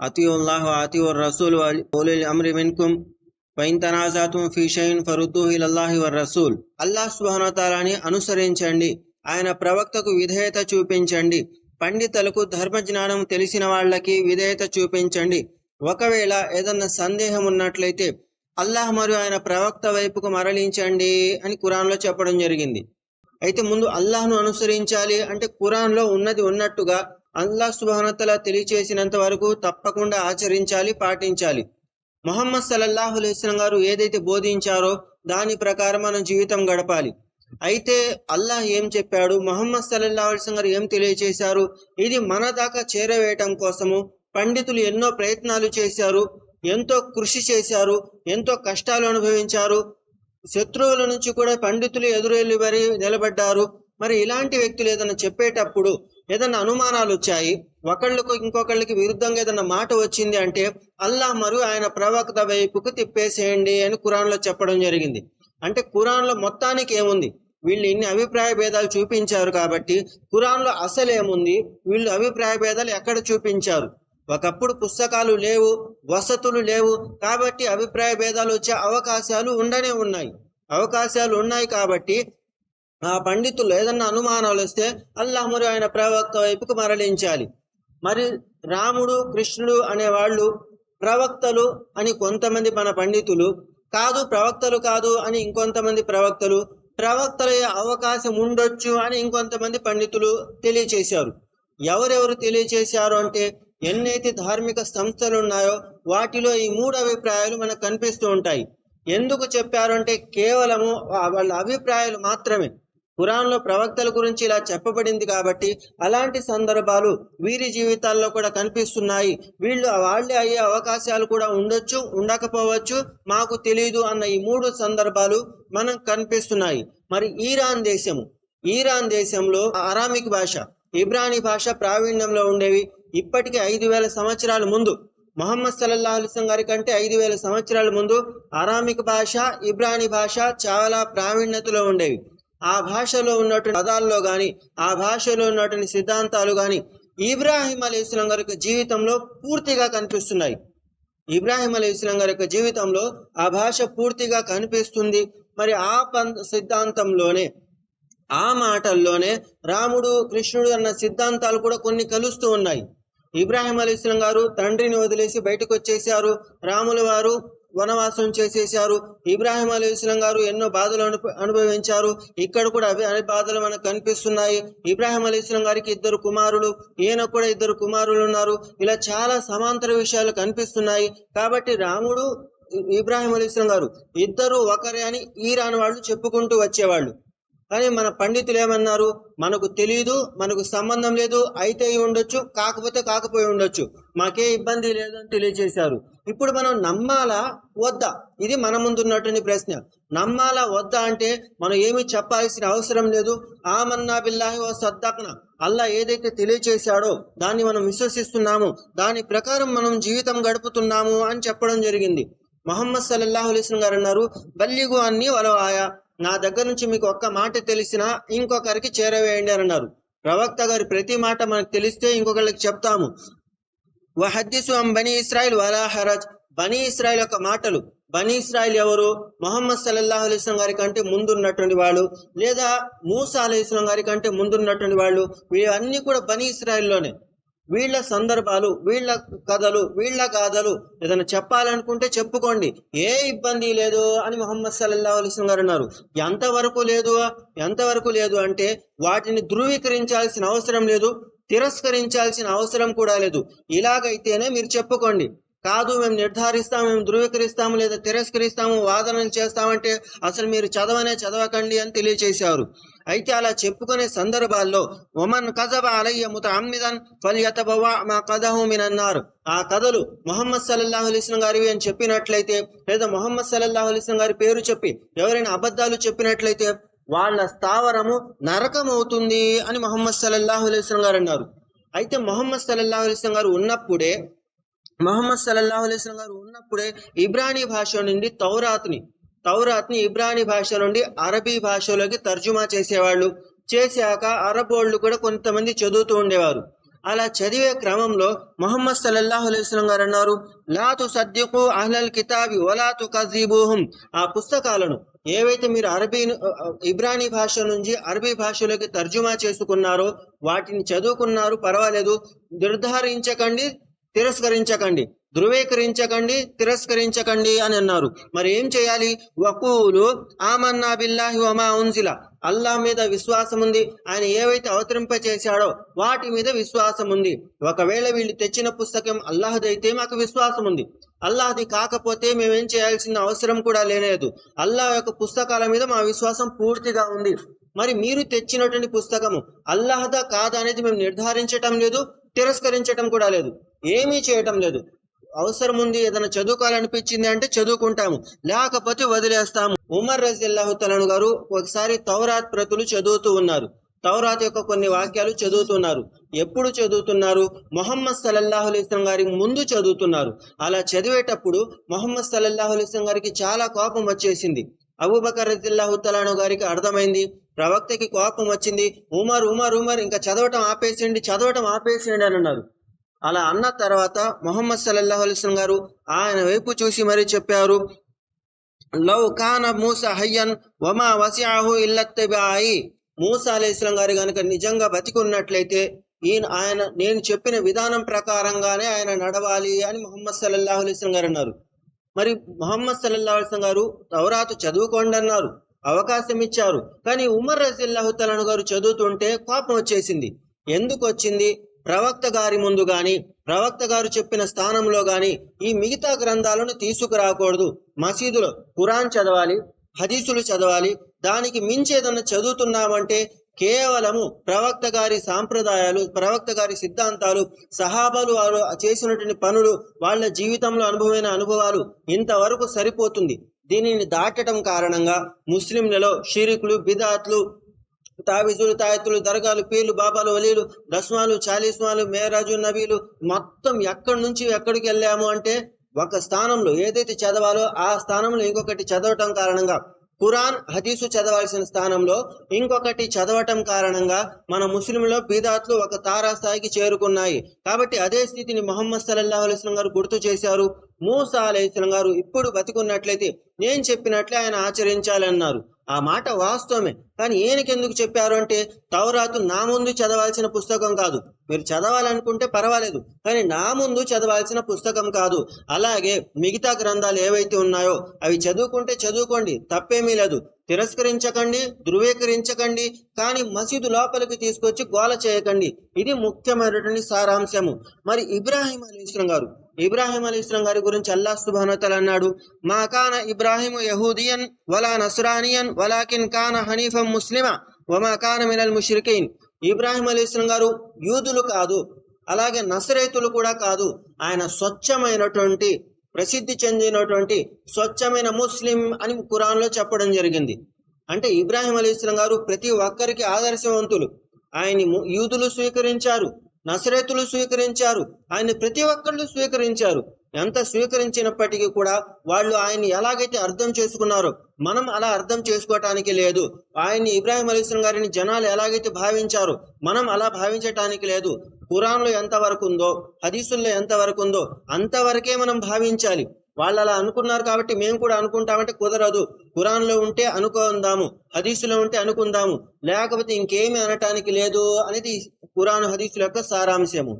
అతియుల్లాహ్ అతియుర్ రసూల్ ఓలిల్ అమ్రి మిన్కుమ్ ఫైన్ తనాజాతుం ఫీ షైన్ ఫరుద్దుహు ఇలల్లాహి వర్ రసూల్. అల్లాహ్ సుబ్హానహు అనుసరించండి. ఆయన ప్రవక్తకు విధేయత చూపించండి. పండితులకు ధర్మ జ్ఞానం తెలిసిన వాళ్ళకి విధేయత చూపించండి. ఒకవేళ ఏదన్నా సందేహం ఉన్నట్లయితే అల్లాహ్ మరియు ఆయన ప్రవక్త వైపుకు మరలించండి అని కురాన్లో చెప్పడం జరిగింది. అయితే ముందు అల్లాహ్ను అనుసరించాలి అంటే ఖురాన్లో ఉన్నది ఉన్నట్టుగా అల్లాహ్ సుబానతల తెలియచేసినంత వరకు తప్పకుండా ఆచరించాలి పాటించాలి. మొహమ్మద్ సల్లల్లాహు అలైస్లం గారు ఏదైతే బోధించారో దాని ప్రకారం మనం జీవితం గడపాలి. అయితే అల్లాహ్ ఏం చెప్పాడు? మొహమ్మద్ సల్లల్లాహు అలైస్లం గారు ఏం తెలియచేశారు? ఇది మన దాకా చేరవేయటం కోసము పండితులు ఎన్నో ప్రయత్నాలు చేశారు ఎంతో కృషి చేశారు ఎంతో కష్టాలు అనుభవించారు. శత్రువుల నుంచి కూడా పండితులు ఎదురెళ్ళి మరి నిలబడ్డారు. మరి ఇలాంటి వ్యక్తులు ఏదైనా చెప్పేటప్పుడు ఏదైనా అనుమానాలు వచ్చాయి ఒకళ్ళకు ఇంకొకళ్ళకి విరుద్ధంగా ఏదైనా మాట వచ్చింది అంటే అల్లాహ్ మరియు ఆయన ప్రవక్త వైపుకు తిప్పేసేయండి అని కురాన్లో చెప్పడం జరిగింది. అంటే కురాన్లో మొత్తానికి ఏముంది? వీళ్ళు ఇన్ని అభిప్రాయ భేదాలు చూపించారు కాబట్టి ఖురాన్లో అసలేముంది వీళ్ళు అభిప్రాయ భేదాలు ఎక్కడ చూపించారు? ఒకప్పుడు పుస్తకాలు లేవు వసతులు లేవు కాబట్టి అభిప్రాయ భేదాలు వచ్చే అవకాశాలు ఉండనే ఉన్నాయి. అవకాశాలు ఉన్నాయి కాబట్టి ఆ పండితులు ఏదన్నా అనుమానాలు వస్తే అల్లాహ్ మరియు ఆయన ప్రవక్త వైపుకు మరలించాలి. మరి రాముడు కృష్ణుడు అనే వాళ్ళు ప్రవక్తలు అని కొంతమంది మన పండితులు కాదు ప్రవక్తలు కాదు అని ఇంకొంతమంది ప్రవక్తలు ప్రవక్తలయ్యే అవకాశం ఉండొచ్చు అని ఇంకొంతమంది పండితులు తెలియచేశారు. ఎవరెవరు తెలియచేశారు అంటే ఎన్నైతే ధార్మిక సంస్థలు ఉన్నాయో వాటిలో ఈ మూడు అభిప్రాయాలు మనకు కనిపిస్తూ ఉంటాయి. ఎందుకు చెప్పారంటే కేవలము వాళ్ళ అభిప్రాయాలు మాత్రమే. పురాణంలో ప్రవక్తల గురించి ఇలా చెప్పబడింది కాబట్టి అలాంటి సందర్భాలు వీరి జీవితాల్లో కూడా కనిపిస్తున్నాయి. వీళ్ళు వాళ్ళే అయ్యే అవకాశాలు కూడా ఉండొచ్చు ఉండకపోవచ్చు మాకు తెలియదు అన్న ఈ మూడు సందర్భాలు మనకు కనిపిస్తున్నాయి. మరి ఈరాన్ దేశము ఈరాన్ దేశంలో అరామిక్ భాష ఇబ్రానీ భాష ప్రావీణ్యంలో ఉండేవి. ఇప్పటికి ఐదు వేల సంవత్సరాల ముందు మొహమ్మద్ సల్లల్లా అలిస్లం గారి కంటే ఐదు వేల సంవత్సరాల ముందు అరామిక్ భాష ఇబ్రానీ భాష చాలా ప్రావీణ్యతలో ఉండేవి. ఆ భాషలో ఉన్నటువంటి పదాల్లో కానీ ఆ భాషలో ఉన్నటువంటి సిద్ధాంతాలు కానీ ఇబ్రాహిం అలీ ఇస్లాం గారి యొక్క జీవితంలో పూర్తిగా కనిపిస్తున్నాయి. ఇబ్రాహిం అలీ ఇస్లాం గారి యొక్క జీవితంలో ఆ భాష పూర్తిగా కనిపిస్తుంది. మరి ఆ సిద్ధాంతంలోనే ఆ మాటల్లోనే రాముడు కృష్ణుడు అన్న సిద్ధాంతాలు కూడా కొన్ని కలుస్తూ ఉన్నాయి. ఇబ్రాహిం అలీ ఇస్లాం గారు తండ్రిని వదిలేసి బయటకు వచ్చేసారు రాముల వారు వనవాసం చేసేసారు ఇబ్రాహిం అలీ ఇస్లాం గారు ఎన్నో బాధలు అనుభవించారు. ఇక్కడ కూడా అవి అనే బాధలు మనకు కనిపిస్తున్నాయి. ఇబ్రాహిం అలీ ఇస్లాం గారికి ఇద్దరు కుమారులు ఈయన కూడా ఇద్దరు కుమారులు ఉన్నారు. ఇలా చాలా సమాంతర విషయాలు కనిపిస్తున్నాయి. కాబట్టి రాముడు ఇబ్రాహిం అలీ ఇస్లాం గారు ఇద్దరు ఒకరే అని ఈరాని వాళ్ళు చెప్పుకుంటూ వచ్చేవాళ్ళు. కానీ మన పండితులు ఏమన్నారు? మనకు తెలియదు మనకు సంబంధం లేదు అయితే ఉండొచ్చు కాకపోతే కాకపోయి ఉండొచ్చు. మాకే ఇబ్బంది లేదని తెలియజేశారు ఇప్పుడు మనం నమ్మాలా? వద్దా? ఇది మన ముందున్నటువంటి ప్రశ్న. నమ్మాలా? వద్దా అంటే మనం ఏమి చెప్పాల్సిన అవసరం లేదు. ఆమన్నా బిల్లాహి ఓ సద్దాకన. అల్లా ఏదైతే తెలియచేశాడో దాన్ని మనం విశ్వసిస్తున్నాము. దాని ప్రకారం మనం జీవితం గడుపుతున్నాము అని చెప్పడం జరిగింది. మహమ్మద్ సల్లాహు అలీస్లం గారు అన్నారు బల్లిగు అన్ని వలవాయా. నా దగ్గర నుంచి మీకు ఒక్క మాట తెలిసినా ఇంకొకరికి చేరవేయండి అని అన్నారు. ప్రవక్త గారి ప్రతి మాట మనకు తెలిస్తే ఇంకొకరికి చెప్తాము. వహద్దిసు అం బనీ ఇస్రాయిల్ వలా హరజ్. బనీ ఇస్రాయిల్ యొక్క మాటలు. బనీ ఇస్రాయిల్ ఎవరు? మొహమ్మద్ సల్లల్లాహు అలీస్లం గారి కంటే ముందున్నటువంటి వాళ్ళు. లేదా మూసా అలీస్లం గారి కంటే ముందున్నటువంటి వాళ్ళు. వీళ్ళన్నీ కూడా బనీ ఇస్రాయిల్లోనే. వీళ్ళ సందర్భాలు వీళ్ళ కథలు వీళ్ళ గాథలు ఏదైనా చెప్పాలనుకుంటే చెప్పుకోండి. ఏ ఇబ్బంది లేదు అని మొహమ్మద్ సల్లల్లా అలిస్లం గారు అన్నారు. ఎంతవరకు లేదు ఎంతవరకు లేదు అంటే వాటిని ధృవీకరించాల్సిన అవసరం లేదు తిరస్కరించాల్సిన అవసరం కూడా లేదు. ఇలాగైతేనే మీరు చెప్పుకోండి. కాదు మేము నిర్ధారిస్తాం మేము ధృవీకరిస్తాము లేదా తిరస్కరిస్తాము వాదనలు చేస్తామంటే అసలు మీరు చదవనే చదవకండి అని తెలియచేశారు. అయితే అలా చెప్పుకునే సందర్భాల్లో ఒమన్ కజబ అలయ్య ముత అమ్మిదన్ ఫలియతబవా మా కథహు మినన్నారు. ఆ కథలు మొహమ్మద్ సల్లల్లాహు అలీస్లం గారివి అని చెప్పినట్లయితే లేదా మొహమ్మద్ సల్లల్లాహు గారి పేరు చెప్పి ఎవరైనా అబద్ధాలు చెప్పినట్లయితే వాళ్ళ స్థావరము నరకం అవుతుంది అని మొహమ్మద్ సల్లల్లాహు గారు అన్నారు. అయితే మొహమ్మద్ సల్లల్లాహు గారు ఉన్నప్పుడే మహమ్మద్ సల్లాహు అలైస్లం గారు ఉన్నప్పుడే ఇబ్రానీ భాష నుండి తౌరాత్ని తౌరాత్ని ఇబ్రానీ భాష నుండి అరబీ భాషలోకి తర్జుమా చేసేవాళ్ళు. చేశాక అరబ్ వాళ్ళు కూడా కొంతమంది చదువుతూ ఉండేవారు. అలా చదివే క్రమంలో మొహమ్మద్ సల్లల్లాహు అలైస్లం గారు అన్నారు లాతు సద్యకు అహ్లల్ కితాబి వలాతు కజీబుహం ఆ పుస్తకాలను ఏవైతే మీరు అరబీ ఇబ్రానీ భాష నుంచి అరబీ భాషలోకి తర్జుమా చేసుకున్నారో వాటిని చదువుకున్నారు పర్వాలేదు. నిర్ధారించకండి తిరస్కరించకండి. ధృవీకరించకండి తిరస్కరించకండి అని అన్నారు. మరి ఏం చేయాలి? వకూలు ఆమన్నా బిల్లాహి వమా ఉంజిల అల్లా మీద విశ్వాసం ఉంది. ఆయన ఏవైతే అవతరింప చేశాడో వాటి మీద విశ్వాసం ఉంది. ఒకవేళ వీళ్ళు తెచ్చిన పుస్తకం అల్లాహదైతే మాకు విశ్వాసం ఉంది. అల్లాహది కాకపోతే మేమేం చేయాల్సిన అవసరం కూడా లేనేదు. అల్లాహ్ యొక్క పుస్తకాల మీద మా విశ్వాసం పూర్తిగా ఉంది. మరి మీరు తెచ్చినటువంటి పుస్తకము అల్లాహదా కాదా అనేది మేము నిర్ధారించటం లేదు తిరస్కరించటం కూడా లేదు. ఏమీ చేయటం లేదు. అవసరం ఉంది ఏదైనా చదువుకోవాలనిపించింది అంటే చదువుకుంటాము. లేకపోతే వదిలేస్తాము. ఉమర్ రజిల్లాహుతలను గారు ఒకసారి తౌరాత్ ప్రతులు చదువుతూ ఉన్నారు. తౌరాత్ యొక్క కొన్ని వాక్యాలు చదువుతున్నారు. ఎప్పుడు చదువుతున్నారు? మొహమ్మద్ సల్లల్లాహు అలైస్లం గారికి ముందు చదువుతున్నారు. అలా చదివేటప్పుడు మొహమ్మద్ సల్లల్లాహు అలైస్లం గారికి చాలా కోపం వచ్చేసింది. అబూబకర్ రజిల్లాహుతలాను గారికి అర్థమైంది. ప్రవక్తకి కోపం వచ్చింది. ఉమర్ ఉమర్ ఉమర్ ఇంకా చదవటం ఆపేసేయండి చదవటం ఆపేసేయండి అని అన్నారు. అలా అన్న తర్వాత మొహమ్మద్ సల్లల్లాహు గారు ఆయన వైపు చూసి మరీ చెప్పారు లవ్ కాన మూస హయ్యన్ వమా వసియాహు ఇల్లత్తెబాయి మూసా అలైస్లం గారు కనుక నిజంగా బతికున్నట్లయితే ఈయన ఆయన నేను చెప్పిన విధానం ప్రకారంగానే ఆయన నడవాలి అని మొహమ్మద్ సల్లల్లాహు గారు అన్నారు. మరి మొహమ్మద్ సల్లల్లాహు అలైస్లం గారు తౌరాతు చదువుకోండి అన్నారు అవకాశం ఇచ్చారు. కానీ ఉమర్ రజిల్లాహు తలను గారు చదువుతుంటే కోపం వచ్చేసింది. ఎందుకు వచ్చింది? ప్రవక్త గారి ముందు గాని ప్రవక్త గారు చెప్పిన స్థానంలో గాని ఈ మిగతా గ్రంథాలను తీసుకురాకూడదు. మసీదులో ఖురాన్ చదవాలి హదీసులు చదవాలి దానికి మించి చదువుతున్నామంటే కేవలము ప్రవక్త గారి సాంప్రదాయాలు ప్రవక్త గారి సిద్ధాంతాలు సహాబాలు వారు చేసినటువంటి పనులు వాళ్ళ జీవితంలో అనుభవమైన అనుభవాలు ఇంతవరకు సరిపోతుంది. దీనిని దాటడం కారణంగా ముస్లింలలో షిరికులు బిదాత్లు తావిజులు తాయత్తులు దర్గాలు పీర్లు బాబాలు వలీలు దస్మాలు చాలీస్మాలు మేరాజు నబీలు మొత్తం ఎక్కడి నుంచి ఎక్కడికి వెళ్ళాము అంటే ఒక స్థానంలో ఏదైతే చదవాలో ఆ స్థానంలో ఇంకొకటి చదవటం కారణంగా ఖురాన్ హదీసు చదవాల్సిన స్థానంలో ఇంకొకటి చదవటం కారణంగా మన ముస్లింలో బీదాత్లు ఒక తారా స్థాయికి చేరుకున్నాయి. కాబట్టి అదే స్థితిని మొహమ్మద్ సల్లల్లాహు అలైస్లం గారు గుర్తు చేశారు. మూసా అలైస్లం గారు ఇప్పుడు బతికున్నట్లయితే నేను చెప్పినట్లే ఆయన ఆచరించాలన్నారు. ఆ మాట వాస్తవమే. కానీ ఈయనకి ఎందుకు చెప్పారు అంటే తౌరాతు నా ముందు చదవాల్సిన పుస్తకం కాదు. మీరు చదవాలనుకుంటే పర్వాలేదు కానీ నా ముందు చదవాల్సిన పుస్తకం కాదు. అలాగే మిగతా గ్రంథాలు ఏవైతే ఉన్నాయో అవి చదువుకుంటే చదువుకోండి తప్పేమీ లేదు. తిరస్కరించకండి ధృవీకరించకండి కానీ మసీదు లోపలికి తీసుకొచ్చి గోల చేయకండి. ఇది ముఖ్యమైనటువంటి సారాంశము. మరి ఇబ్రాహీం అలీ గారు ఇబ్రాహీం అలీ ఇస్లాం గారి గురించి అల్లాహ్ సుబానతల్ అన్నాడు మా కాన ఇబ్రాహీం యహూదియన్ వలా నస్రానియన్ వలాకిన్ కాన హనీఫం ముస్లిమా వమా కాన మినల్ ముష్రికీన్. ఇబ్రాహీం అలీ ఇస్లాం గారు యూదులు కాదు అలాగే నసరైతులు కూడా కాదు ఆయన స్వచ్ఛమైనటువంటి ప్రసిద్ధి చెందినటువంటి స్వచ్ఛమైన ముస్లిం అని కురాన్లో చెప్పడం జరిగింది. అంటే ఇబ్రాహీం అలీ ఇస్లాం గారు ప్రతి ఒక్కరికి ఆదర్శవంతులు. ఆయన్ని యూదులు స్వీకరించారు. నసరేతులు స్వీకరించారు. ఆయన ప్రతి ఒక్కళ్ళు స్వీకరించారు. ఎంత స్వీకరించినప్పటికీ కూడా వాళ్ళు ఆయన్ని ఎలాగైతే అర్థం చేసుకున్నారో మనం అలా అర్థం చేసుకోవటానికి లేదు. ఆయన్ని ఇబ్రాహిం అలీస్లం గారిని జనాలు ఎలాగైతే భావించారో మనం అలా భావించటానికి లేదు. పురాణంలో ఎంత వరకు ఉందో హదీసుల్లో ఎంత వరకు ఉందో అంతవరకే మనం భావించాలి. వాళ్ళు అలా అనుకున్నారు కాబట్టి మేము కూడా అనుకుంటామంటే కుదరదు. కురాన్లో ఉంటే అనుకుందాము హదీసులో ఉంటే అనుకుందాము లేకపోతే ఇంకేమీ అనటానికి లేదు అనేది ఖురాన్ హదీసుల యొక్క సారాంశము